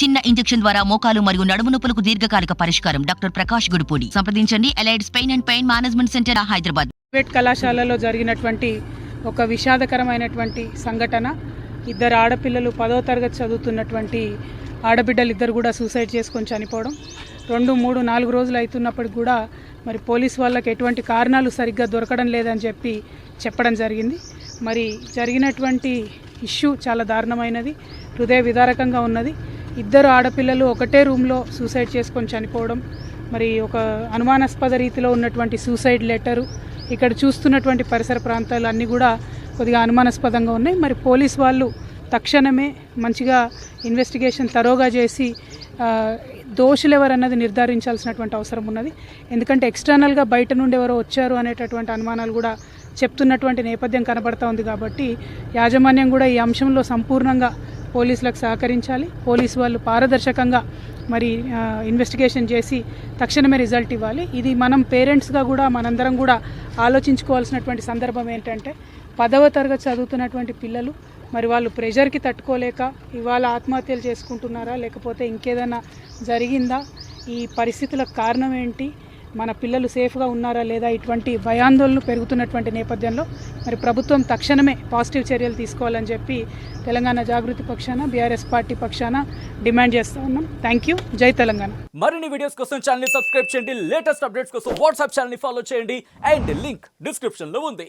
చిన్న ఇంజెక్షన్ ద్వారా మోకాలు మరియు నడుము నొప్పులకు దీర్ఘకాలిక పరిష్కారం. డాక్టర్ ప్రకాష్ గుడిపూడి. సంప్రదించండి. Allied pain and pain management centre Hyderabad. Private కళాశాలలో జరిగినటువంటి ఒక విషాదకరమైనటువంటి సంఘటన. ఇద్దరు ఆడపిల్లలు పదో తరగతి చదువుతున్నటువంటి ఆడబిడ్డలు ఇద్దరు కూడా సూసైడ్ చేసుకొని చనిపోవడం. రెండు మూడు నాలుగు రోజులు అవుతున్నప్పటికి కూడా మరి పోలీస్ వాళ్ళకి ఎటువంటి కారణాలు సరిగ్గా దొరకడం లేదని చెప్పి చెప్పడం జరిగింది. మరి జరిగినటువంటి ఇష్యూ చాలా దారుణమైనది. హృదయ విదారకంగా ఉన్నది. ఇద్దరు ఆడపిల్లలు ఒకటే రూమ్లో సూసైడ్ చేసుకొని చనిపోవడం మరి ఒక అనుమానాస్పద రీతిలో ఉన్నటువంటి సూసైడ్ లెటరు ఇక్కడ చూస్తున్నటువంటి పరిసర ప్రాంతాలు అన్నీ కూడా కొద్దిగా అనుమానాస్పదంగా ఉన్నాయి. మరి పోలీస్ వాళ్ళు తక్షణమే మంచిగా ఇన్వెస్టిగేషన్ తరోగా చేసి దోషులు ఎవరన్నది నిర్ధారించాల్సినటువంటి అవసరం ఉన్నది. ఎందుకంటే ఎక్స్టర్నల్గా బయట నుండి ఎవరో వచ్చారు అనేటటువంటి అనుమానాలు కూడా చెప్తున్నటువంటి నేపథ్యం కనబడతా ఉంది కాబట్టి యాజమాన్యం కూడా ఈ అంశంలో సంపూర్ణంగా పోలీసులకు సహకరించాలి. పోలీసు వాళ్ళు పారదర్శకంగా మరి ఇన్వెస్టిగేషన్ చేసి తక్షణమే రిజల్ట్ ఇవ్వాలి. ఇది మనం పేరెంట్స్గా కూడా మనందరం కూడా ఆలోచించుకోవాల్సినటువంటి సందర్భం ఏంటంటే పదవ తరగతి చదువుతున్నటువంటి పిల్లలు మరి వాళ్ళు ప్రెషర్కి తట్టుకోలేక ఇవాళ ఆత్మహత్యలు చేసుకుంటున్నారా? లేకపోతే ఇంకేదైనా జరిగిందా? ఈ పరిస్థితులకు కారణం ఏంటి? మన పిల్లలు సేఫ్గా ఉన్నారా లేదా ఇటువంటి భయాందోళనలు పెరుగుతున్నటువంటి నేపథ్యంలో మరి ప్రభుత్వం తక్షణమే పాజిటివ్ చర్యలు తీసుకోవాలని చెప్పి తెలంగాణ జాగృతి పక్షాన బీఆర్ఎస్ పార్టీ పక్షాన డిమాండ్ చేస్తా ఉన్నాం. థ్యాంక్ యూ జై తెలంగాణ. మరిన్ని వీడియోస్ కోసం ఛానల్ సబ్స్క్రైబ్ చేయండి. లేటెస్ట్ అప్డేట్స్ కోసం వాట్సాప్ ఛానల్ ఫాలో చేయండి. అండ్ లింక్ డిస్క్రిప్షన్లో ఉంది.